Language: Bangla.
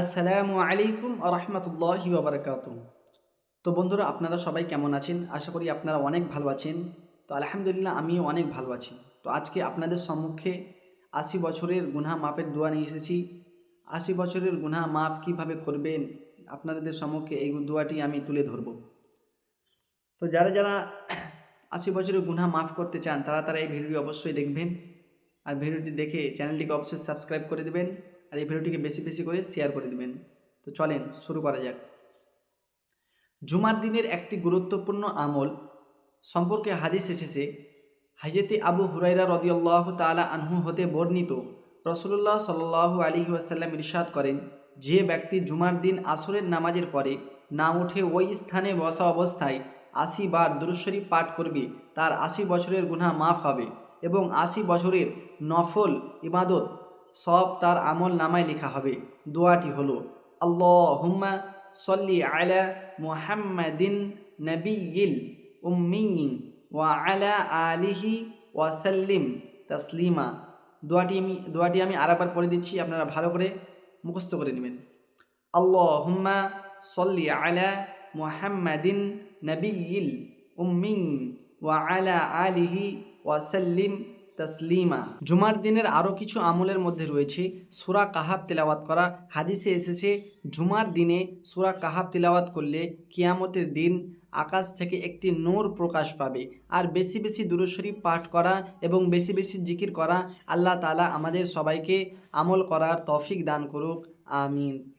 আসসালামু আলাইকুম রহমতুল্লাহি বাবরকাত তো বন্ধুরা, আপনারা সবাই কেমন আছেন? আশা করি আপনারা অনেক ভালো আছেন। তো আলহামদুলিল্লাহ, আমিও অনেক ভালো আছি। তো আজকে আপনাদের সম্মুখে আশি বছরের গুনহা মাপের দোয়া নিয়ে এসেছি। আশি বছরের গুনহা মাপ কীভাবে করবেন? আপনাদের সম্মুখে এই দোয়াটি আমি তুলে ধরব। তো যারা যারা আশি বছরের গুনহা মাফ করতে চান, তারা তারা এই ভিডিওটি অবশ্যই দেখবেন। আর ভিডিওটি দেখে চ্যানেলটিকে অবশ্যই সাবস্ক্রাইব করে দেবেন। আর এই ভিডিওটিকে বেশি বেশি করে শেয়ার করে দেবেন। তো চলেন, শুরু করা যাক। জুমার দিনের একটি গুরুত্বপূর্ণ আমল সম্পর্কে হাদিস এসেছে। হাজেতে আবু হুরাইরা রদিয়াল্লাহ তালা আনহু হতে বর্ণিত রসুল্লাহ সাল্লাহু আলী ওয়াসাল্লাম ইরশাদ করেন, যে ব্যক্তি জুমার দিন আসরের নামাজের পরে না উঠে ওই স্থানে বসা অবস্থায় আশি বার দুরুশ্বরী পাঠ করবে, তার আশি বছরের গুনাহ মাফ হবে এবং আশি বছরের নফল ইবাদত সব তার আমল নামায় লেখা হবে। দোয়াটি হলো আল্লাহ হুম্মা সল্লি আলা মুহাম্মাদিন নবীল উম্মি ওয়া আলা আলিহি ওয়াসাল্লিম তাসলিমা। দোয়াটি আমি দোয়াটি আমি আরেকবার পড়ে দিচ্ছি, আপনারা ভালো করে মুখস্থ করে নেবেন। আল্লাহ হুম্মা সল্লি আলা মুহাম্মাদিন নবীল উম্মি ওয়া আলা আলিহি ওয়াসাল্লিম তসলিমা। জুমার দিনের আরও কিছু আমলের মধ্যে রয়েছে সুরা কাহাব তেলাওয়াত করা। হাদিসে এসেছে, জুমার দিনে সুরা কাহাব তেলাওয়াত করলে কিয়ামতের দিন আকাশ থেকে একটি নূর প্রকাশ পাবে। আর বেশি বেশি দুরুশরী পাঠ করা এবং বেশি বেশি জিকির করা আল্লাহ তালা আমাদের সবাইকে আমল করার তফিক দান করুক। আমিন।